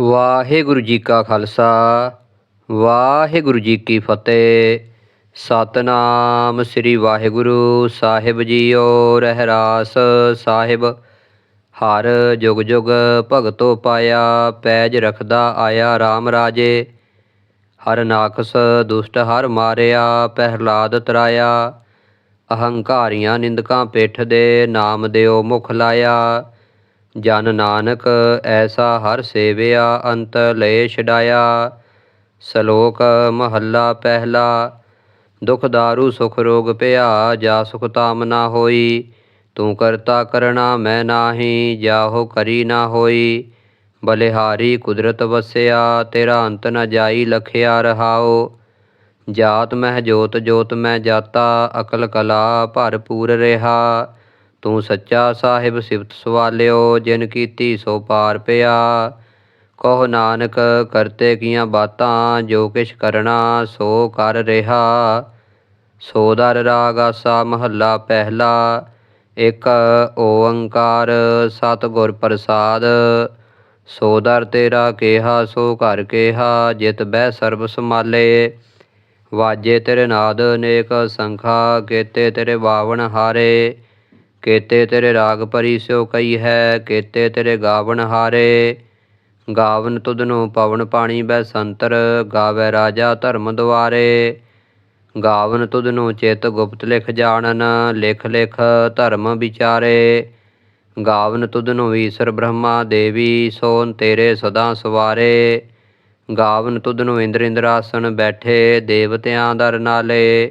ਵਾਹਿਗੁਰੂ ਜੀ ਕਾ ਖਾਲਸਾ, ਵਾਹਿਗੁਰੂ ਜੀ ਕੀ ਫਤਿਹ। ਸਤਨਾਮ ਸ੍ਰੀ ਵਾਹਿਗੁਰੂ ਸਾਹਿਬ ਜੀਓ ਰਹਿਰਾਸ ਸਾਹਿਬ। ਹਰ ਜੁਗ ਜੁਗ ਭਗਤੋ ਪਾਇਆ, ਪੈਜ ਰਖਦਾ ਆਇਆ RAM ਰਾਜੇ। ਹਰ ਨਾਖਸ ਦੁਸ਼ਟ ਹਰ ਮਾਰਿਆ ਪਹਿਲਾਦ ਤਰਾਇਆ। ਅਹੰਕਾਰੀਆਂ ਨਿੰਦਕਾਂ ਪਿੱਠ ਦੇ ਨਾਮ ਦਿਓ ਮੁਖ ਲਾਇਆ। ਜਨ ਨਾਨਕ ਐਸਾ ਹਰ ਸੇਵਿਆ, ਅੰਤ ਲਏ ਛਡਾਇਆ। ਸ਼ਲੋਕ ਮਹੱਲਾ ਪਹਿਲਾ, ਦੁਖ ਦਾਰੂ ਸੁਖ ਰੋਗ ਭਇਆ ਜਾ ਸੁਖ ਤਾਮ ਨਾ ਹੋਈ। ਤੂੰ ਕਰਤਾ ਕਰਣਾ ਮੈਂ ਨਾਹੀ, ਜਾਹੋ ਕਰੀ ਨਾ ਹੋਈ। ਬਲਿਹਾਰੀ ਕੁਦਰਤ ਵਸਿਆ, ਤੇਰਾ ਅੰਤ ਨ ਜਾਈ ਲਖਿਆ ਰਹਾਓ ਜਾਤ ਮਹਿ ਜੋਤ ਜੋਤ ਮੈਂ ਜਾਤਾ, ਅਕਲ ਕਲਾ ਭਰਪੂਰ ਰਿਹਾ। ਤੂੰ ਸੱਚਾ ਸਾਹਿਬ ਸਿਫਤ ਸਵਾਲਿਓ, ਜਿਨ ਕੀਤੀ ਸੋ ਪਾਰ ਪਿਆ। ਕਹੋ ਨਾਨਕ, ਕਰਤੇ ਕੀਆਂ ਬਾਤਾਂ, ਜੋ ਕਿਛ ਕਰਨਾ, ਸੋ ਕਰ ਰਿਹਾ। ਸੋਦਰ ਰਾਗ ਆਸਾ, ਮਹੱਲਾ ਪਹਿਲਾ। ਇੱਕ ਓੰਕਾਰ, ਸਤਿਗੁਰ ਪ੍ਰਸਾਦ। ਸੋਦਰ ਤੇਰਾ ਕੇਹਾ, ਸੋ ਘਰ ਕੇਹਾ, ਜਿਤ ਬਹਿ ਸਰਬ ਸਮਾਲੇ ਵਾਜੇ ਤੇਰੇ ਨਾਦ ਅਨੇਕ ਸੰਖਾ ਕੇਤੇ ਤੇਰੇ ਬਾਵਨ ਹਾਰੇ। ਕੇਤੇ ਤੇਰੇ ਰਾਗ ਪਰੀ ਸਿਓ ਕਈ ਹੈ, ਕੇਤੇ ਤੇਰੇ ਗਾਵਨ ਹਾਰੇ। ਗਾਵਨ ਤੁਧਨੂੰ ਪਵਨ ਪਾਣੀ ਬੈ ਸੰਤਰ, ਗਾਵੇ ਰਾਜਾ ਧਰਮ ਦੁਆਰੇ। ਗਾਵਨ ਤੁਧਨੂੰ ਚਿਤ ਗੁਪਤ ਲਿਖ ਜਾਣਨ, ਲਿਖ ਲਿਖ ਧਰਮ ਵਿਚਾਰੇ। ਗਾਵਨ ਤੁਧਨੂੰ ਈਸ਼ਰ ਬ੍ਰਹਮਾ ਦੇਵੀ, ਸੋਨ ਤੇਰੇ ਸਦਾ ਸਵਾਰੇ। ਗਾਵਨ ਤੁਧਨੂੰ ਇੰਦਰ ਇੰਦਰਾਸਨ ਬੈਠੇ, ਦੇਵਤਿਆਂ ਦਰ ਨਾਲੇ।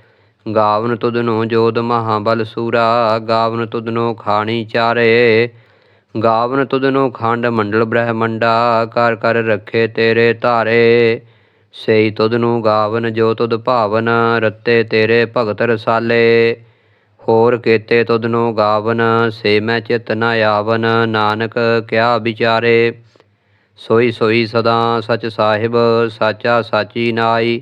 ਗਾਵਨ ਤੁਧਨੂੰ ਜੋਦ ਮਹਾਬਲ ਸੂਰਾ, ਗਾਵਨ ਤੁਧਨੂੰ ਖਾਣੀ ਚਾਰੇ। ਗਾਵਨ ਤੁਧਨੂੰ ਖੰਡ ਮੰਡਲ ਬ੍ਰਹਮੰਡਾ, ਕਰ ਕਰ ਰੱਖੇ ਤੇਰੇ ਧਾਰੇ। ਸਈ ਤੁਧਨੂੰ ਗਾਵਨ ਜੋ ਤੁਧ ਭਾਵਨ, ਰੱਤੇ ਤੇਰੇ ਭਗਤ ਰਸਾਲੇ। ਹੋਰ ਕੇਤੇ ਤੁਧਨੂੰ ਗਾਵਨ, ਸੇ ਮੈਂ ਚਿਤ ਨ ਆਵਨ, ਨਾਨਕ ਕਿਆ ਵਿਚਾਰੇ। ਸੋਈ ਸੋਈ ਸਦਾ ਸਚ ਸਾਹਿਬ, ਸਾਚਾ ਸਾਚੀ ਨਾਈ।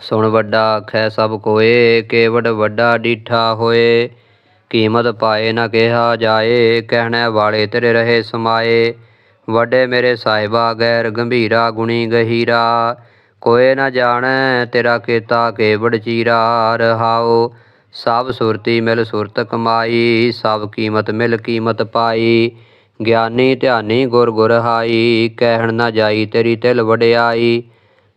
ਸੁਣ ਵੱਡਾ ਆਖੈ ਸਭ ਕੋਏ, ਕੇਵੜ ਵੱਡਾ ਡੀਠਾ ਹੋਏ। ਕੀਮਤ ਪਾਏ ਨਾ ਕਿਹਾ ਜਾਏ, ਕਹਿਣੇ ਵਾਲੇ ਤੇਰੇ ਰਹੇ ਸਮਾਏ। ਵੱਡੇ ਮੇਰੇ ਸਾਹਿਬਾ ਗੈਰ ਗੰਭੀਰਾ ਗੁਣੀ ਗਹੀਰਾ। ਕੋਏ ਨਾ ਜਾਣੈ ਤੇਰਾ ਕੀਤਾ ਕੇਵੜ ਚੀਰਾ। ਰਹਾਓ ਸਭ ਸੁਰਤੀ ਮਿਲ ਸੁਰਤ ਕਮਾਈ, ਸਭ ਕੀਮਤ ਮਿਲ ਕੀਮਤ ਪਾਈ। ਗਿਆਨੀ ਧਿਆਨੀ ਗੁਰ ਗੁਰ ਹਾਈ, ਕਹਿਣ ਨਾ ਜਾਈ ਤੇਰੀ ਤਿਲ ਵਡਿਆਈ।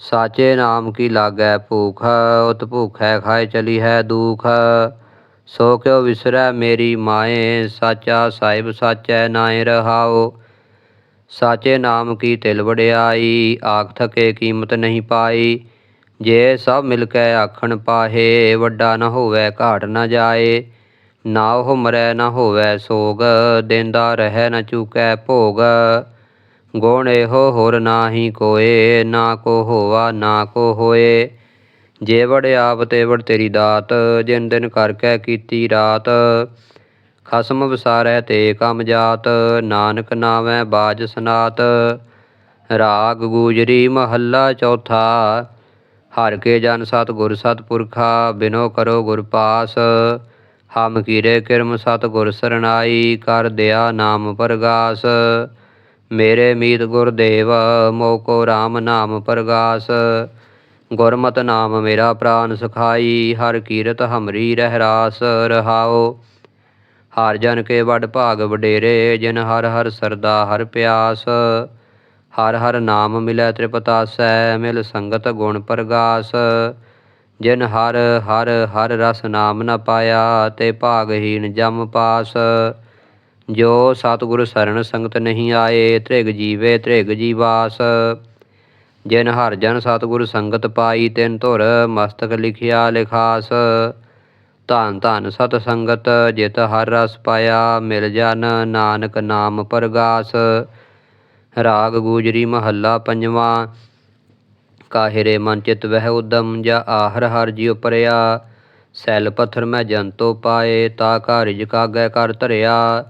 ਸਾਚੇ ਨਾਮ ਕੀ ਲਾਗੈ ਭੂਖ, ਉਤ ਭੂਖੈ ਖਾਏ ਚਲੀ ਹੈ ਦੁਖ। ਸੋ ਕਿਉ ਵਿਸਰੈ ਮੇਰੀ ਮਾਏ, ਸਾਚਾ ਸਾਹਿਬ ਸਾਚੈ ਨਾਏ ਰਹਾਓ ਸਾਚੇ ਨਾਮ ਕੀ ਤਿਲ ਵਡਿਆਈ, ਆਖ ਥਕੇ ਕੀਮਤ ਨਹੀਂ ਪਾਈ। ਜੇ ਸਭ ਮਿਲ ਕੇ ਆਖਣ ਪਾਹੇ, ਵੱਡਾ ਨਾ ਹੋਵੇ ਘਾਟ ਨਾ ਜਾਏ। ਨਾ ਉਹ ਮਰੈ ਨ ਹੋਵੇ ਸੋਗ, ਦੇਂਦਾ ਰਹਿ ਨਾ ਚੁਕੈ ਭੋਗ। ਗੁਣ ਇਹੋ ਹੋਰ ਨਾਹੀ ਕੋਏ, ਨਾ ਕੋ ਹੋਵਾ ਨਾ ਕੋ ਹੋਏ। ਜੇਵੜ ਆਪ ਤੇ ਵੜ ਤੇਰੀ ਦਾਤ, ਜਿਨ ਦਿਨ ਕਰਕੇ ਕੀਤੀ ਰਾਤ। ਖਸਮ ਵਿਸਾਰੈ ਤੇ ਕਮ ਜਾਤ, ਨਾਨਕ ਨਾਮੈ ਬਾਜ ਸਨਾਤ। ਰਾਗ ਗੂਜਰੀ ਮਹੱਲਾ ਚੌਥਾ, ਹਰ ਕੇ ਜਨ ਸਤ ਗੁਰ ਸਤ ਪੁਰਖਾ ਬਿਨੋ ਕਰੋ ਗੁਰ ਪਾਸ। ਹਮ ਕੀਰੇ ਕਿਰਮ ਸਤ ਗੁਰ ਸਰਨਾਈ ਕਰ ਦਿਆ ਨਾਮ ਪਰਗਾਸ। ਮੇਰੇ ਮੀਤ ਗੁਰਦੇਵ ਮੋ ਕੋ RAM ਨਾਮ ਪਰਗਾਸ। ਗੁਰਮਤ ਨਾਮ ਮੇਰਾ ਪ੍ਰਾਨ ਸਖਾਈ, ਹਰ ਕੀਰਤ ਹਮਰੀ ਰਹਿ ਰਾਸ ਰਹਾਓ ਹਰ ਜਨ ਕੇ ਵਡ ਭਾਗ ਵਡੇਰੇ, ਜਿਨ ਹਰ ਹਰ ਸਰਦਾ ਹਰ ਪਿਆਸ। ਹਰ ਹਰ ਨਾਮ ਮਿਲੈ ਤ੍ਰਿਪਤਾਸੈ, ਮਿਲ ਸੰਗਤ ਗੁਣ ਪ੍ਰਗਾਸ। ਜਿਨ ਹਰ ਹਰ ਹਰ ਰਸ ਨਾਮ ਨ ਪਾਇਆ, ਤੇ ਭਾਗਹੀਨ ਜਮ ਪਾਸ। ਜੋ ਸਤਿਗੁਰ ਸਰਣ ਸੰਗਤ ਨਹੀਂ ਆਏ, ਤ੍ਰਿਗ ਜੀਵੇ ਤ੍ਰਿਗ ਜੀਵਾਸ। ਜਿਨ ਹਰ ਜਨ ਸਤਿਗੁਰ ਸੰਗਤ ਪਾਈ, ਤਿਨ ਧੁਰ ਮਸਤਕ ਲਿਖਿਆ ਲਿਖਾਸ। ਧੰਨ ਧੰਨ ਸਤ ਸੰਗਤ, ਜਿਤ ਹਰ ਰਸ ਪਾਇਆ, ਮਿਲ ਜਨ ਨਾਨਕ ਨਾਮ ਪਰਗਾਸ। ਰਾਗ ਗੂਜਰੀ ਮਹੱਲਾ ਪੰਜਵਾਂ, ਕਾਹਿਰੇ ਮਨ ਚਿਤ ਵਹਿ ਉਦਮ, ਜਾ ਆਹਰ ਹਰ ਜੀ ਉਪਰਿਆ। ਸੈਲ ਪੱਥਰ ਮੈਂ ਜੰਤੋ ਪਾਏ, ਤਾ ਕਾ ਰਿਜ ਕਾਗੈ ਕਰ ਧਰਿਆ।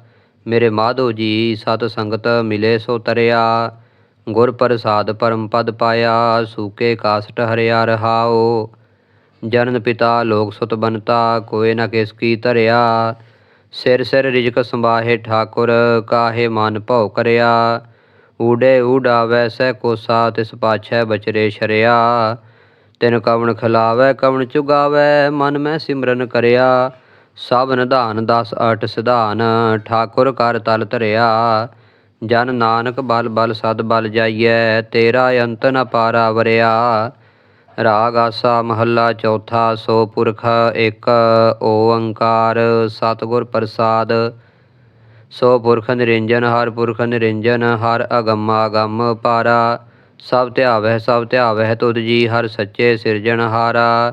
ਮੇਰੇ ਮਾਧੋ ਜੀ ਸਤ ਸੰਗਤ ਮਿਲੇ ਸੋ ਤਰਿਆ, ਗੁਰ ਪ੍ਰਸਾਦ ਪਰਮ ਪਦ ਪਾਇਆ, ਸੂਕੇ ਕਾਸਟ ਹਰਿਆ ਰਹਾਓ ਜਨਨ ਪਿਤਾ ਲੋਕ ਸੁਤ ਬਨਤਾ ਕੋਏ ਨਾ ਕਿਸ ਕੀ ਧਰਿਆ। ਸਿਰ ਸਿਰ ਰਿਜਕ ਸੰਬਾਹੇ ਠਾਕੁਰ, ਕਾਹੇ ਮਨ ਭਉ ਕਰਿਆ। ਊੜੇ ਊਡਾ ਵੈਸੈ ਕੋਸਾ, ਤਿਸ ਪਾਛੈ ਬਚਰੇ ਸ਼ਰਿਆ ਤਿਨ ਕਵਣ ਖਿਲਾਵੈ, ਕਵਣ ਚੁਗਾਵੈ, ਮਨ ਮੈਂ ਸਿਮਰਨ ਕਰਿਆ। ਸਭ ਨਿਧਾਨ ਦਸ ਅਠ ਸਿਧਾਨ, ਠਾਕੁਰ ਕਰ ਤਲ ਧਰਿਆ। ਜਨ ਨਾਨਕ ਬਲ ਬਲ ਸਦ ਬਲ ਜਾਈਐ, ਤੇਰਾ ਅੰਤ ਨ ਪਾਰਾ ਵਰਿਆ। ਰਾਗ ਆਸਾ ਮਹੱਲਾ ਚੌਥਾ, ਸੋ ਪੁਰਖ ਇੱਕ, ਓੰਕਾਰ ਸਤਿਗੁਰ ਪ੍ਰਸਾਦ। ਸੋ ਪੁਰਖ ਨਿਰੰਜਨ, ਹਰ ਪੁਰਖ ਨਿਰੰਜਨ, ਹਰ ਅਗੰਮ ਅਗੰਮ ਪਾਰਾ। ਸਭ ਧਿਆਵਹਿ ਸਭ ਧਿਆਵਹਿ ਤੁਧ ਜੀ, ਹਰ ਸੱਚੇ ਸਿਰਜਣਹਾਰਾ।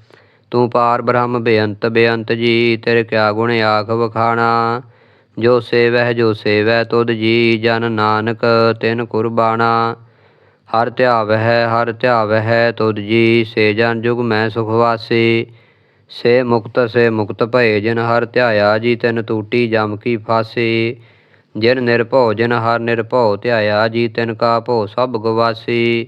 ਤੂੰ ਪਾਰ ਬ੍ਰਹਮ ਬੇਅੰਤ ਬੇਅੰਤ ਜੀ, ਤੇਰੇ ਕਿਆ ਗੁਣ ਆਖ ਵਖਾਣਾ? ਜੋ ਸੇਵਹਿ, ਜੋ ਸੇਵੈ ਤੁਧ ਜੀ ਜਨ ਨਾਨਕ, ਤਿਨ ਕੁਰਬਾਨਾ ਹਰ ਧਿਆਵਹਿ ਹਰ ਧਿਆਵਹਿ, ਤੁਧ ਜੀ, ਸੇ ਜਨ ਜੁਗ ਮੈਂ ਸੁਖ ਵਾਸੀ। ਸੇ ਮੁਕਤ ਸੇ ਮੁਕਤ ਭਏ ਜਿਨ ਹਰ ਧਿਆਇਆ ਜੀ ਤਿਨ ਟੂਟੀ ਜਮ ਕੀ ਫਾਸੀ। ਜਿਨ ਨਿਰਭਉ, ਜਿਨ ਹਰ ਨਿਰਭਉ, ਧਿਆਇਆ ਜੀ ਤਿਨ ਕਾ ਭੋ ਸਭ ਗਵਾਸੀ।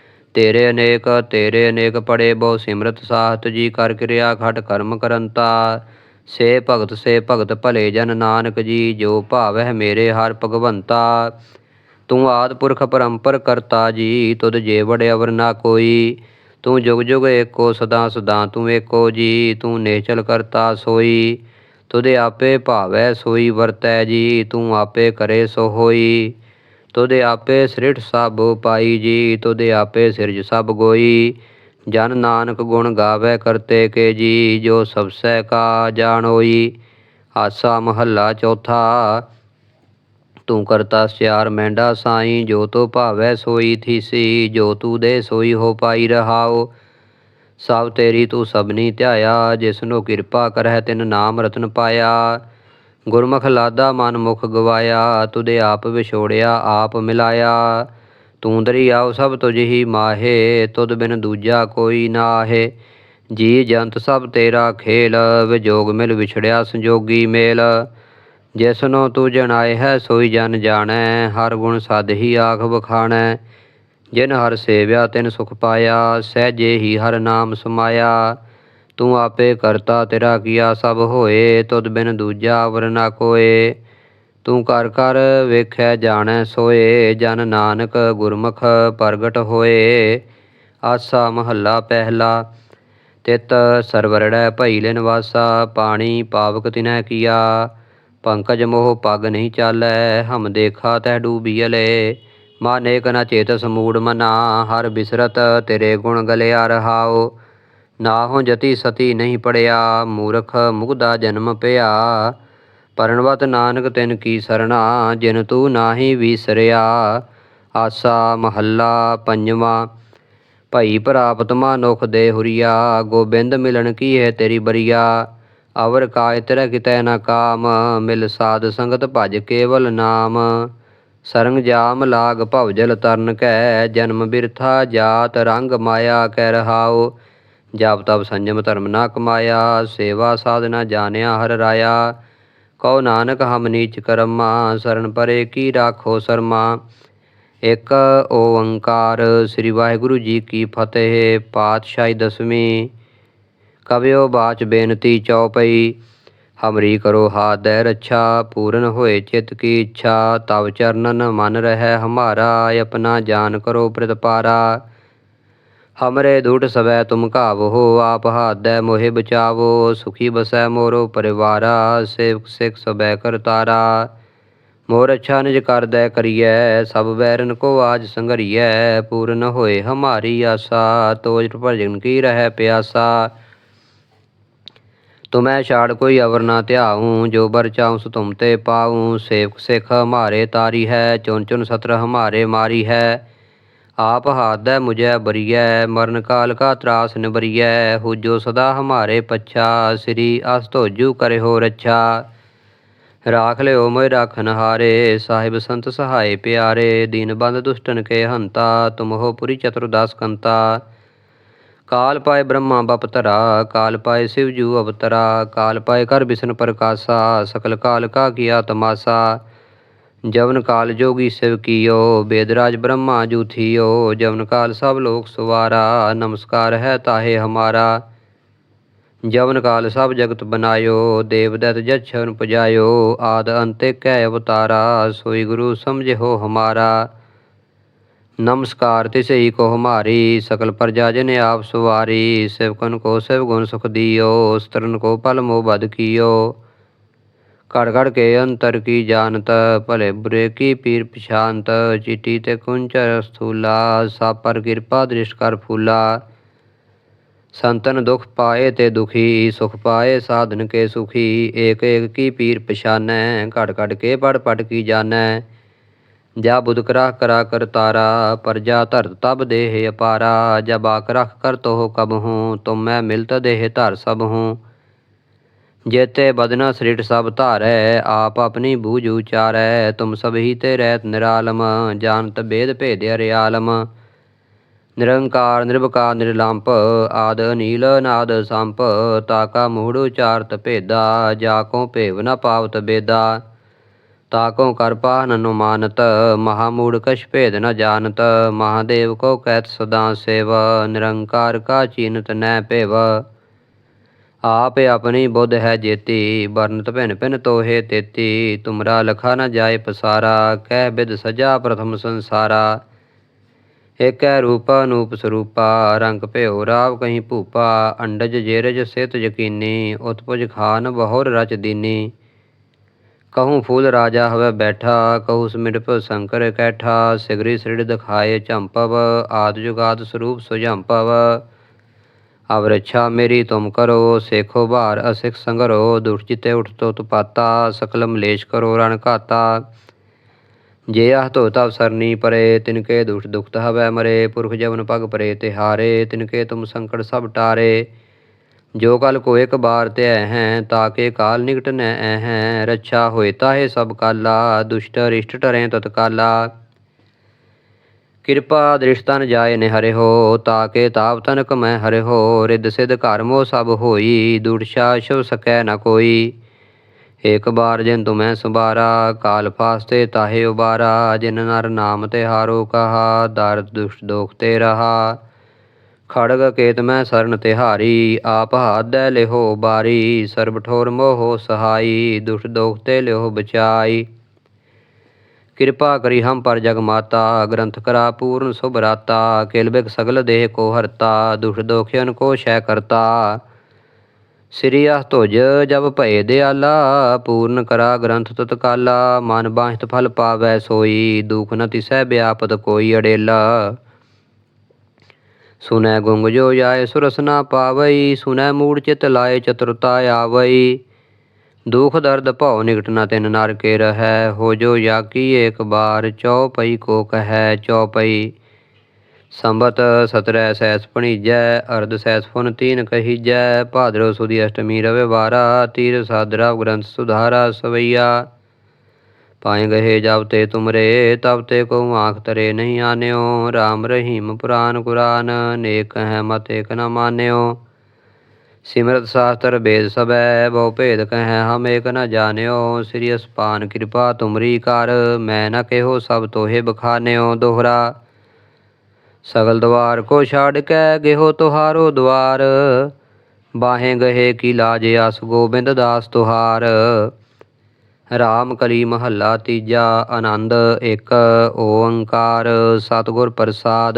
ਤੇਰੇ ਅਨੇਕ ਤੇਰੇ ਅਨੇਕ ਪੜੇ ਬਹੁ ਸਿਮਰਤ ਸਾਹਤ ਜੀ ਕਰ ਕਿਰਿਆ ਖਟ ਕਰਮ ਕਰੰਤਾ ਸੇ ਭਗਤ ਸੇ ਭਗਤ ਭਲੇ ਜਨ ਨਾਨਕ ਜੀ, ਜੋ ਭਾਵਹਿ ਮੇਰੇ ਹਰ ਭਗਵੰਤਾ। ਤੂੰ ਆਦ ਪੁਰਖ ਪਰੰਪਰ ਕਰਤਾ ਜੀ, ਤੁਧ ਜੇਵੜ ਅਵਰ ਨਾ ਕੋਈ। ਤੂੰ ਜੁਗ ਜੁਗ ਏਕੋ, ਸਦਾ ਸਦਾ ਤੂੰ ਏਕੋ ਜੀ, ਤੂੰ ਨੇਚਲ ਕਰਤਾ ਸੋਈ। ਤੁਧੇ ਆਪੇ ਭਾਵੈ ਸੋਈ ਵਰਤੈ ਜੀ, ਤੂੰ ਆਪੇ ਕਰੇ ਸੋ ਹੋਈ। ਤੁਧੇ ਆਪੇ ਸ੍ਰਿਠ ਸਭ ਪਾਈ ਜੀ, ਤੁਧੇ ਆਪੇ ਸਿਰਜ ਸਭ ਗੋਈ। ਜਨ ਨਾਨਕ ਗੁਣ ਗਾਵੇ ਕਰਤੇ ਕੇ ਜੀ, ਜੋ ਸਭ ਸਹਿ ਕਾ ਜਾਣੋਈ ਆਸਾ ਮਹੱਲਾ ਚੌਥਾ, ਤੂੰ ਕਰਤਾ ਸਿਆਰ ਮਹਿੰਡਾ ਸਾਈ, ਜੋ ਤੋ ਭਾਵੈ ਸੋਈ ਥੀਸੀ, ਜੋ ਤੂ ਦੇ ਸੋਈ ਹੋ ਪਾਈ ਰਹਾਓ ਸਭ ਤੇਰੀ ਤੂੰ ਸਭਨੀ ਧਿਆਇਆ, ਜਿਸਨੂੰ ਕਿਰਪਾ ਕਰਹਿ ਤਿਨ ਨਾਮ ਰਤਨ ਪਾਇਆ। ਗੁਰਮੁਖ ਲਾਦਾ ਮਨ ਮੁਖ ਗਵਾਇਆ, ਤੁਦੇ ਆਪ ਵਿਛੋੜਿਆ, ਆਪ ਮਿਲਾਇਆ। ਤੂੰਦਰੀ ਦਰਿਆਉ ਸਭ ਤੁਝ ਹੀ ਮਾਹੇ, ਤੁਧ ਬਿਨ ਦੂਜਾ ਕੋਈ ਨਾਹੇ। ਜੀ ਜੰਤ ਸਭ ਤੇਰਾ ਖੇਲ, ਵਿਜੋਗ ਮਿਲ ਵਿਛੜਿਆ ਸੰਜੋਗੀ ਮੇਲ। ਜਿਸਨੋ ਤੂੰ ਜਣਾਏ ਹੈ, ਸੋਈ ਜਨ ਜਾਣੈ, ਹਰ ਗੁਣ ਸਦ ਹੀ ਆਖ ਬਖਾਣੈ ਜਿਨ ਹਰ ਸੇਵਿਆ ਤਿਨ ਸੁਖ ਪਾਇਆ, ਸਹਿਜੇ ਹੀ ਹਰ ਨਾਮ ਸਮਾਇਆ। ਤੂੰ ਆਪੇ ਕਰਤਾ, ਤੇਰਾ ਕੀਆ ਸਭ ਹੋਏ, ਤੁਧ ਬਿਨ ਦੂਜਾ ਅਵਰ ਨਾ ਕੋਏ। ਤੂੰ ਕਰ ਕਰ ਵੇਖੈ ਜਾਣੈ ਸੋਏ, ਜਨ ਨਾਨਕ ਗੁਰਮੁਖ ਪ੍ਰਗਟ ਹੋਏ। ਆਸਾ ਮਹੱਲਾ ਪਹਿਲਾ, ਤਿਤ ਸਰਵਰੜੈ ਭਈ ਲਿਨ ਵਾਸਾ, ਪਾਣੀ ਪਾਵਕ ਤਿਨੈ ਕੀਆ। ਪੰਕਜ ਮੋਹ ਪਗ ਨਹੀਂ ਚਾਲੈ, ਹਮ ਦੇਖਾ ਤਹਿ ਡੂਬੀਅਲੇ ਮਾਨੇਕ ਨ ਚੇਤਸ ਮੂੜ ਮਨਾ, ਹਰ ਬਿਸਰਤ ਤੇਰੇ ਗੁਣ ਗਲਿਆ ਰਹਾਓ ਨਾਹੋ ਜਤੀ ਸਤੀ ਨਹੀਂ ਪੜਿਆ, ਮੂਰਖ ਮੁਗਦਾ ਜਨਮ ਪਿਆ। ਪਰਣਵਤ ਨਾਨਕ ਤਿਨ ਕੀ ਸਰਣਾ, ਜਿਨ ਤੂੰ ਨਾਹੀ ਵਿਸਰਿਆ। ਆਸਾ ਮਹੱਲਾ ਪੰਜਵਾਂ, ਭਈ ਪ੍ਰਾਪਤ ਮਾਨੁਖ ਦੇ ਹੁਰੀਆ। ਗੋਬਿੰਦ ਮਿਲਣ ਕੀ ਹੈ ਤੇਰੀ ਬਰੀਆ। ਅਵਰ ਕਾਇ ਤੇਰਾ ਕਿਤੈ ਨਾ ਕਾਮ, ਮਿਲ ਸਾਧ ਸੰਗਤ ਭਜ ਕੇਵਲ ਨਾਮ। ਸਰੰਗ ਜਾਮ ਲਾਗ ਭਵ ਜਲ ਤਰਨ ਕੈ, ਜਨਮ ਬਿਰਥਾ ਜਾਤ ਰੰਗ ਮਾਇਆ ਕਹਿ ਰਹਾਓ ਜਪ ਤਪ ਸੰਜਮ ਧਰਮ ਨਾ ਕਮਾਇਆ, ਸੇਵਾ ਸਾਧਨਾ ਜਾਣਿਆ ਹਰ ਰਾਇਆ। ਕਉ ਨਾਨਕ ਹਮ ਨੀਚ ਕਰਮਾ, ਸਰਨ ਪਰੇ ਕੀ ਰਾਖੋ ਸਰਮਾ। ਇੱਕ ਓੰਕਾਰ ਸ੍ਰੀ ਵਾਹਿਗੁਰੂ ਜੀ ਕੀ ਫਤਿਹ, ਪਾਤਸ਼ਾਹੀ ਦਸਵੀਂ। ਕਵਿਓ ਬਾਚ ਬੇਨਤੀ ਚਉਪਈ, ਹਮਰੀ ਕਰੋ ਹਾਥ ਦੈ ਰੱਛਾ, ਪੂਰਨ ਹੋਏ ਚਿਤ ਕੀ ਇੱਛਾ। ਤਵ ਚਰਨਨ ਮਨ ਰਹਿ ਹਮਾਰਾ, ਆਪਣਾ ਜਾਨ ਕਰੋ ਪ੍ਰਤਪਾਰਾ। ਹਮਰੇ ਦੂਟ ਸਵੈ ਤੁਮ ਘਾਵੋ ਆਪ ਹਾਦੈ ਮੋਹਿ ਬਚਾਵੋ ਸੁਖੀ ਬਸੈ ਮੋਰੋ ਪਰਿਵਾਰਾ ਸੇਵਕ ਸਿਖ ਸਬੈ ਕਰਤਾਰਾ ਮੋਰ ਅੱਛਾ ਨਿਜ ਕਰਦੈ ਕਰੀਐ ਸਭ ਬੈਰਨ ਕੋ ਆਜ ਸੰਗਰੀਐ ਪੂਰਨ ਹੋਏ ਹਮਾਰੀ ਆਸਾ ਤੋਜ ਭਜਨ ਕੀ ਰਹਿ ਪਿਆਸਾ ਤੁਮੈ ਛਾੜ ਕੋਈ ਅਵਰ ਨਾ ਧਿਆਉ ਜੋ ਬਰ ਚਾਉ ਸੋ ਤੁਮ ਤੇ ਪਾਉ ਸੇਵਕ ਸਿਖ ਹਮਾਰੇ ਤਾਰੀ ਹੈ ਚੁਨ ਚੁਨ ਸਤਰ ਹਮਾਰੇ ਮਾਰੀ ਹੈ ਆਪ ਹਾਦੈ ਮੁਝੈ ਬਰੀਐ, ਮਰਨ ਕਾਲ ਕਾ ਤਰਾਸ ਨਿਬਰੀਐ ਹੁਜੋ ਸਦਾ ਹਮਾਰੇ ਪੱਛਾ, ਸ੍ਰੀ ਅਸ ਧੋਜੂ ਕਰੇ ਹੋ ਰੱਛਾ। ਰਾਖ ਲਿਓ ਮੋਇ ਰਾਖਨ ਹਾਰੇ ਸਾਹਿਬ ਸੰਤ ਸਹਾਏ ਪਿਆਰੇ, ਦੀਨ ਬੰਦ ਦੁਸ਼ਟਨ ਕੇ ਹੰਤਾ ਤੁਮ ਹੋ ਪੁਰੀ ਚਤੁਰਦਾਸ ਕੰਤਾ। ਕਾਲ ਪਾਏ ਬ੍ਰਹਮਾ ਬਪਤਰਾ ਕਾਲ ਪਾਏ ਸਿਵ ਜੂ ਅਵਤਰਾ, ਕਾਲ ਪਾਏ ਕਰ ਬਿਸ਼ਨ ਪ੍ਰਕਾਸ਼ਾ, ਸਕਲ ਕਾਲ ਕਾ ਕੀਆ ਤਮਾਸਾ। ਜਵਨ ਕਾਲ ਜੋਗੀ ਸਿਵ ਕੀਓ, ਬੇਦਰਾਜ ਬ੍ਰਹਮਾ ਜੂਥੀਓ, ਜਵਨ ਕਾਲ ਸਭ ਲੋਕ ਸਵਾਰਾ, ਨਮਸਕਾਰ ਹੈ ਤਾਹੇ ਹਮਾਰਾ। ਜਵਨ ਕਾਲ ਸਭ ਜਗਤ ਬਨਾਇਓ, ਦੇਵਦਤ ਜਛਨ ਪੁਜਾਇਓ, ਆਦ ਅੰਤੇ ਕੈ ਅਵਤਾਰਾ, ਸੋਈ ਗੁਰੂ ਸਮਝਿਓ ਹਮਾਰਾ। ਨਮਸਕਾਰ ਤਿਸੇ ਕੋ ਹਮਾਰੀ, ਸਕਲ ਪ੍ਰਜਾ ਜਨ ਆਪ ਸੁਵਾਰੀ ਸੇਵਕਨ ਕੋ ਸੇਵ ਗੁਣ ਸੁਖ ਦਿਓ, ਸਤਰਨ ਕੋ ਪਲ ਮੋ ਬਦ ਕੀਓ। ਘੜ ਘੜ ਕੇ ਅੰਤਰ ਕੀ ਜਾਣਤ? ਭਲੇ ਬੁਰੇ ਕੀ ਪੀਰ ਪਛਾਨਤ ਚਿੱਟੀ ਤੇ ਕੁੰਚਰ ਸਥੂਲਾ ਸਾਪਰ ਕਿਰਪਾ ਦ੍ਰਿਸ਼ ਕਰ ਫੂਲਾ। ਸੰਤਨ ਦੁਖ ਪਾਏ ਤੇ ਦੁਖੀ, ਸੁਖ ਪਾਏ ਸਾਧਨ ਕੇ ਸੁਖੀ। ਏਕ ਏਕ ਕੀ ਪੀਰ ਪਛਾਨੈ? ਘੜ ਘੜ ਕੇ ਪੜ ਪੜ ਕੀ ਜਾਣੈ? ਜਾ ਬੁਧ ਕਰਾ ਕਰਾ ਕਰਤਾਰਾ ਪਰਜਾ ਧਰਤ ਤਬ ਦੇਹ ਅਪਾਰਾ। ਜਬ ਬਾਕ ਰਖ ਕਰ ਤੋਹ ਕਬ ਹੂੰ, ਤੁਮ ਮੈਂ ਮਿਲਤ ਦੇਹ ਧਰ ਸਭ ਹੂੰ। ਜੇਤੇ ਬਦਨਾ ਸ੍ਰਿਟ ਸਭ ਧਾਰੈ, ਆਪ ਆਪਣੀ ਬੂਝ ਉਚਾਰੈ, ਤੁਮ ਸਭ ਹੀ ਤੇ ਰਹਿਤ ਨਿਰਾਲਮ, ਜਾਣਤ ਬੇਦ ਭੇਦ ਅਰਿਆਲਮ। ਨਿਰੰਕਾਰ ਨਿਰਭਕਾਰ ਨਿਰਲੰਪ, ਆਦ ਨੀਲ ਨਾਦ ਸੰਪ, ਤਾਕਾ ਮੂੜ ਉਚਾਰਤ ਭੇਦਾ, ਜਾ ਕੋ ਭੇਵ ਨ ਪਾਵਤ ਬੇਦਾ। ਤਾਕੋ ਕਰ ਪਾਹਨ ਅਨੁਮਾਨਤ, ਮਹਾ ਮੂੜ ਕਛ ਭੇਦ ਨ ਜਾਣਤ, ਮਹਾਦੇਵ ਕੋ ਕਹਿਤ ਸਦਾ ਸੇਵ, ਨਿਰੰਕਾਰ ਕਾ ਚੀਨਤ ਨੈ ਭੇਵ। ਆਪ ਆਪਣੀ ਬੁੱਧ ਹੈ ਜੇਤੀ ਬਰਨਤ ਭਿਨ ਭਿਨ ਤੋਹੇ ਤੇਤੀ। ਤੁਮਰਾ ਲਖਾ ਨ ਜਾਏ ਪਸਾਰਾ, ਕਹਿ ਬਿਦ ਸਜਾ ਪ੍ਰਥਮ ਸੰਸਾਰਾ। ਏਕੈ ਰੂਪ ਅਨੂਪ ਸਰੂਪਾ, ਰੰਗ ਭਿਓ ਰਾਵ ਕਹੀਂ ਭੂਪਾ। ਅੰਡਜ ਜੇਰਜ ਸਿਤ ਯਕੀਨੀ, ਉਤਪੁਜ ਖਾਨ ਬਹੁਰ ਰਚ ਦੀਨੀ। ਕਹੂੰ ਫੂਲ ਰਾਜਾ ਹਵੇ ਬੈਠਾ, ਕਹੂ ਸਮਿਰਪ ਸੰਕਰ ਕੈਠਾ। ਸਿਗਰੀ ਸ੍ਰਿੜ ਦਿਖਾਏ ਝੰਪਵ, ਆਦ ਜੁਗਾਦ ਸਰੂਪ ਸੁਝੰਪਵ। ਅਵ ਰੱਛਾ ਮੇਰੀ ਤੁਮ ਕਰੋ, ਸੇਖੋ ਭਾਰ ਅਸਿਖ ਸੰਗਰੋ ਦੁਖ ਚਿਤੇ ਉਠ ਤੋ ਤੁਪਾਤਾ, ਸਕਲ ਮਲੇਸ਼ ਕਰੋ, ਰਣ ਘਾਤਾ। ਜੇ ਆਹ ਧੋ ਤਵ ਸਰਨੀ ਪਰੇ, ਤਿਨਕੇ ਦੁਖ ਦੁਖਤ ਹਵੈ ਮਰੇ, ਪੁਰਖ ਜਵਨ ਪਗ ਪਰੇ ਤੇ ਤਿਹਾਰੇ, ਤਿਨਕੇ ਤੁਮ ਸੰਕਟ ਸਭ ਟਾਰੇ। ਜੋ ਕਲ ਕੋ ਇੱਕ ਬਾਰ ਤੇ ਐ ਹੈ ਤਾਕੇ ਕਾਲ ਨਿਕਟ ਨੈ ਹੈ, ਰੱਛਾ ਹੋਏ ਤਾਹੇ ਸਭ ਕਾਲਾ, ਦੁਸ਼ਟ ਰਿਸ਼ਟ ਟਰੇ ਤਤਕਾਲਾ। ਕਿਰਪਾ ਦ੍ਰਿਸ਼ਤਨ ਜਾਏ ਨੇ ਹਰਿ ਹੋ, ਤਾਕੇ ਤਾਪ ਤਨਕ ਮੈਂ ਹਰਿ ਹੋ ਰਿਦ ਸਿਧ ਘਰ ਮੋ ਸਭ ਹੋਈ ਦੁਰਸ਼ਾ ਸ਼ੁ ਸਕੈ ਨ ਕੋਈ। ਏਕ ਬਾਰ ਜਿਨ ਤੁਮੈ ਸੁਬਾਰਾ ਕਾਲ ਫਾਸਤੇ ਤਾਹੇ ਉਬਾਰਾ, ਜਿਨ ਨਰ ਨਾਮ ਤੇ ਹਾਰੋ ਕਹਾ ਦਰ ਦੁਸ਼ਟ ਦੋਖ ਤੇ ਰਹਾ। ਖੜਗ ਕੇਤ ਮੈਂ ਸਰਨ ਤਿਹਾਰੀ ਆਪ ਹਾਦੈ ਲਿਹੋ ਬਾਰੀ, ਸਰਬ ਠੋਰ ਮੋਹ ਸਹਾਈ ਦੁਸ਼ਟ ਦੋਖ ਤੇ ਲਿਹੋ ਬਚਾਈ। ਕਿਰਪਾ ਕਰੀ ਹਮ ਪਰ ਜਗ ਮਾਤਾ, ਗ੍ਰੰਥ ਕਰਾ ਪੂਰਨ ਸੁਭ ਰਾਤਾ, ਕਿਲ ਬਿਕ ਸਗਲ ਦੇਹ ਕੋ ਹਰਤਾ, ਦੁਖ ਦੋਖਿਅਨ ਕੋ ਸ਼ੈ ਕਰਤਾ। ਸ੍ਰੀ ਅਸਤੁਜ ਜਬ ਭਏ ਦਿਆਲਾ, ਪੂਰਨ ਕਰਾ ਗ੍ਰੰਥ ਤਤਕਾਲਾ, ਮਨ ਬਾਹਿਤ ਫਲ ਪਾਵੈ ਸੋਈ, ਦੁਖ ਨ ਤਿਸੈ ਵਿਆਪਤ ਕੋਈ ਅੜੇਲਾ। ਸੁਨੈ ਗੁੰਗ ਜੋ ਜਾਏ ਸੁਰਸ ਨਾ ਪਾਵਈ, ਸੁਨੈ ਮੂੜ ਚਿਤ ਲਾਏ ਚਤੁਰਤਾ ਆਵਈ। ਦੁਖ ਦਰਦ ਭਉ ਨਿਕਟ ਨ ਤਿਨ ਨਰ ਕੇ ਰਹੈ, ਹੋ ਜੋ ਜਾਕੀ ਏਕ ਬਾਰ, ਚਉਪਈ ਕੋ ਕਹੈ ਚਉਪਈ। ਸੰਬਤ ਸਤਰੈ ਸੈਸ ਪਣੀਜੈ ਅਰਧ ਸੈਸ ਫੁਨ ਤੀਨ ਕਹੀਜੈ, ਭਾਦਰੋ ਸੁਦੀ ਅਸ਼ਟਮੀ ਰਵੇ ਬਾਰਾ ਤੀਰ ਸਾਦਰਾ ਗ੍ਰੰਥ ਸੁਧਾਰਾ ਸਵਈਆ। ਪਾਏ ਗਏ ਜਬ ਤੇ ਤੁਮਰੇ, ਤਬ ਤੇ ਕੋ ਆਂਖ ਤਰੇ ਨਹੀਂ ਆਨਿਓ RAM ਰਹੀਮ ਪੁਰਾਨ ਕੁਰਾਨ, ਨੇਕ ਹੈ ਮਤ ਏਕ ਨ ਮਾਨਿਓ। ਸਿਮਰਤ ਸਾਸਤਰ ਬੇਦ ਸਬੈ ਬਹੁ ਭੇਦ ਕਹੈ ਹਮ ਏਕ ਨ ਜਾਣਿਓ। ਸ੍ਰੀ ਅਸਪਾਨ ਕਿਰਪਾ ਤੁਮਰੀ ਕਰ, ਮੈਂ ਨ ਕਹਿਓ ਸਭ ਤੋਹੇ ਬਖਾਨਿਓ ਦੋਹਰਾ। ਸਗਲ ਦਵਾਰ ਕੋ ਛਾੜ ਕੇ ਗਿਹੋ ਤੁਹਾਰੋ ਦਵਾਰ। ਬਾਹੇ ਗਹੇ ਕੀ ਲਾਜ ਆਸ ਗੋਬਿੰਦ ਦਾਸ ਤੁਹਾਰ। ਰਾਮ ਕਲੀ ਮਹੱਲਾ ਤੀਜਾ, ਆਨੰਦ ਇੱਕ ਓੰਕਾਰ। ਸਤਿਗੁਰ ਪ੍ਰਸਾਦ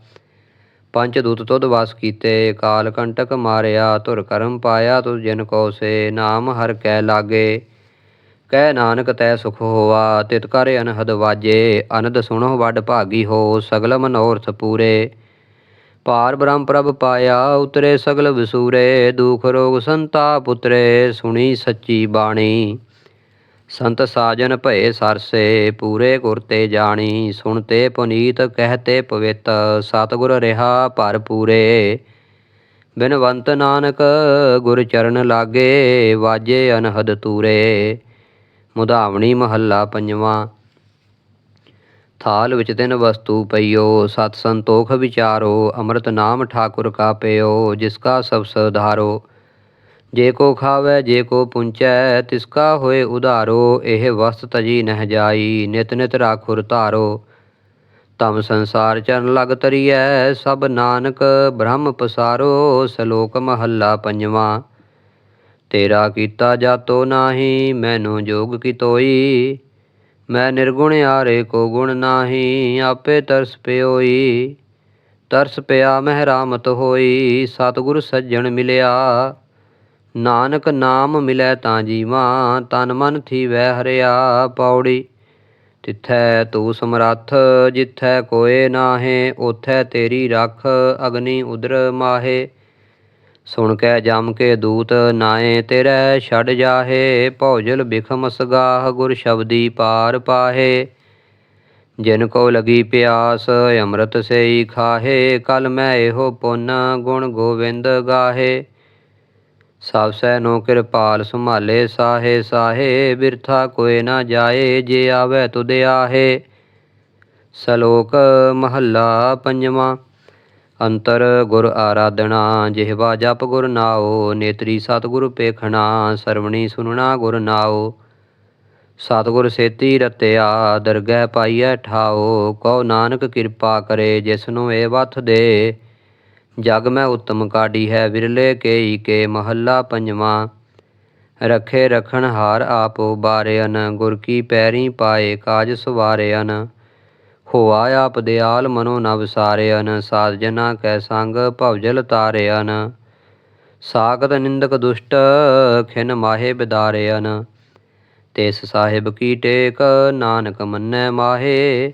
ਪੰਜ ਦੂਤ ਤੁਧ ਵਸ ਕੀਤੇ, ਕਾਲ ਕੰਟਕ ਮਾਰਿਆ, ਧੁਰ ਕਰਮ ਪਾਇਆ ਤੁਧ ਜਿਨ ਕੋ ਸੇ, ਨਾਮ ਹਰ ਕੈ ਲਾਗੇ। ਕਹਿ ਨਾਨਕ ਤੈ ਸੁਖ ਹੋਵਾ ਤਿਤ ਕਰ ਅਨਹਦ ਵਾਜੇ, ਅਨੰਦ ਸੁਣੋ ਵੱਡ ਭਾਗੀ ਹੋ ਸਗਲ ਮਨੋਰਥ ਪੂਰੇ। ਪਾਰ ਬ੍ਰਹਮ ਪ੍ਰਭ ਪਾਇਆ, ਉਤਰੇ ਸਗਲ ਵਿਸੂਰੇ, ਦੁਖ ਰੋਗ ਸੰਤਾਪ ਉਤਰੇ, ਸੁਣੀ ਸੱਚੀ ਬਾਣੀ। ਸੰਤ ਸਾਜਨ ਭਏ ਸਰਸੇ, ਪੂਰੇ ਗੁਰ ਤੇ ਜਾਣੀ ਸੁਣਤੇ ਪੁਨੀਤ ਕਹਤੇ ਪਵਿੱਤ, ਸਤਿਗੁਰ ਰਿਹਾ ਭਰ ਪੂਰੇ। ਬਿਨਵੰਤ ਨਾਨਕ ਗੁਰ ਚਰਨ ਲਾਗੇ, ਵਾਜੇ ਅਨਹਦ ਤੂਰੇ। ਮੁਧਾਵਣੀ ਮਹੱਲਾ ਪੰਜਵਾਂ। ਥਾਲ ਵਿੱਚ ਤਿੰਨ ਵਸਤੂ ਪਈਓ, ਸਤ ਸੰਤੋਖ ਵਿਚਾਰੋ, ਅੰਮ੍ਰਿਤ ਨਾਮ ਠਾਕੁਰ ਕਾ ਪਿਓ ਜਿਸ ਕਾ ਸਭ ਸਧਾਰੋ ਜੇ ਕੋ ਖਾਵੇ, ਜੇ ਕੋ ਪੁੰਚੈ, ਤਿਸ ਕਾ ਹੋਏ ਉਧਾਰੋ, ਇਹ ਵਸਤ ਤਜੀ ਨਹਿ ਜਾਈ, ਨਿਤ ਨਿਤ ਰਾਖੁਰ ਧਾਰੋ। ਤਮ ਸੰਸਾਰ ਚਰਨ ਲਗ ਤਰੀਐ, ਸਭ ਨਾਨਕ ਬ੍ਰਹਮ ਪਸਾਰੋ, ਸ਼ਲੋਕ ਮਹੱਲਾ ਪੰਜਵਾਂ। ਤੇਰਾ ਕੀਤਾ ਜਾਤੋ ਨਾਹੀ, ਮੈਨੂੰ ਜੋਗ ਕੀ ਤੋਈ। ਮੈਂ ਨਿਰਗੁਣ ਆਰੇ ਕੋ ਗੁਣ ਨਾਹੀ, ਆਪੇ ਤਰਸ ਪਿਓਈ। ਤਰਸ ਪਿਆ ਮਹਿ ਰਾਮਤ ਹੋਈ, ਸਤਿਗੁਰ ਸੱਜਣ ਮਿਲਿਆ। ਨਾਨਕ ਨਾਮ ਮਿਲੈ ਤਾਂ ਜੀਵਾ, ਤਨ ਮਨ ਥੀਵੈ ਹਰਿਆ ਪੌੜੀ। ਤਿੱਥੈ ਤੂ ਸਮਰੱਥ, ਜਿੱਥੈ ਕੋਏ ਨਾਹੇ ਉਥੈ ਤੇਰੀ ਰੱਖ, ਅਗਨੀ ਉਦਰ ਮਾਹੇ। ਸੁਣ ਕੇ ਜਮ ਕੇ ਦੂਤ, ਨਾਏ ਤੇਰੇ ਛੱਡ ਜਾਹੇ, ਭੌਜਲ ਬਿਖਮ ਸਗਾਹ ਗੁਰ ਸ਼ਬਦੀ ਪਾਰ ਪਾਹੇ। ਜਿਨ ਕੋ ਲਗੀ ਪਿਆਸ, ਅੰਮ੍ਰਿਤ ਸੇਈ ਖਾਹੇ, ਕਲ ਮੈਂ ਇਹੋ ਪੁੰਨ ਗੁਣ ਗੋਵਿੰਦ ਗਾਹੇ। ਸਭ ਸੈ ਨੋ ਕਿਰਪਾਲ ਸੰਭਾਲੇ, ਸਾਹੇ ਸਾਹੇ, ਬਿਰਥਾ ਕੋਏ ਨਾ ਜਾਏ, ਜੇ ਆਵੇ ਤੁਧ ਆਹੇ। ਸ਼ਲੋਕ ਮਹੱਲਾ ਪੰਜਵਾਂ, ਅੰਤਰ ਗੁਰ ਆਰਾਧਨਾ, ਜਿਹਵਾ ਜਪ ਗੁਰ ਨਾਉ, ਨੇਤਰੀ ਸਤਿਗੁਰ ਪੇਖਣਾ, ਸਰਵਣੀ ਸੁਨਣਾ ਗੁਰ ਨਾਉ। ਸਤਿਗੁਰ ਸੇਤੀ ਰਤਿਆ, ਦਰਗਹਿ ਪਾਈਐ ਠਾਓ ਕਉ ਨਾਨਕ ਕਿਰਪਾ ਕਰੇ, ਜਿਸ ਨੂੰ ਇਹ ਵਥ ਦੇ। ਜਗ ਮੈਂ ਉਤਮ ਕਾਢੀ ਹੈ, ਵਿਰਲੇ ਕੇਈ ਕੇ ਮਹੱਲਾ ਪੰਜਵਾਂ। ਰਖੇ ਰਖਣ ਹਾਰ ਆਪੋ ਬਾਰਿਆਨ ਗੁਰ ਕੀ ਪੈਰੀ ਪਾਏ ਕਾਜ ਸਵਾਰਿਆਨ ਹੋਆ ਆਪ ਦਿਆਲ ਮਨੋ ਨਵ ਸਾਰਿਆਨ ਸਾਧ ਜਨਾ ਕੈ ਸੰਗ ਭਵਜਲ ਤਾਰਿਆਨ ਸਾਗਤ ਨਿੰਦਕ ਦੁਸ਼ਟ, ਖਿਨ ਮਾਹੇ ਬਿਦਾਰਿਆਨ ਤਿਸ ਸਾਹਿਬ ਕੀ ਟੇਕ, ਨਾਨਕ ਮੰਨੈ ਮਾਹੇ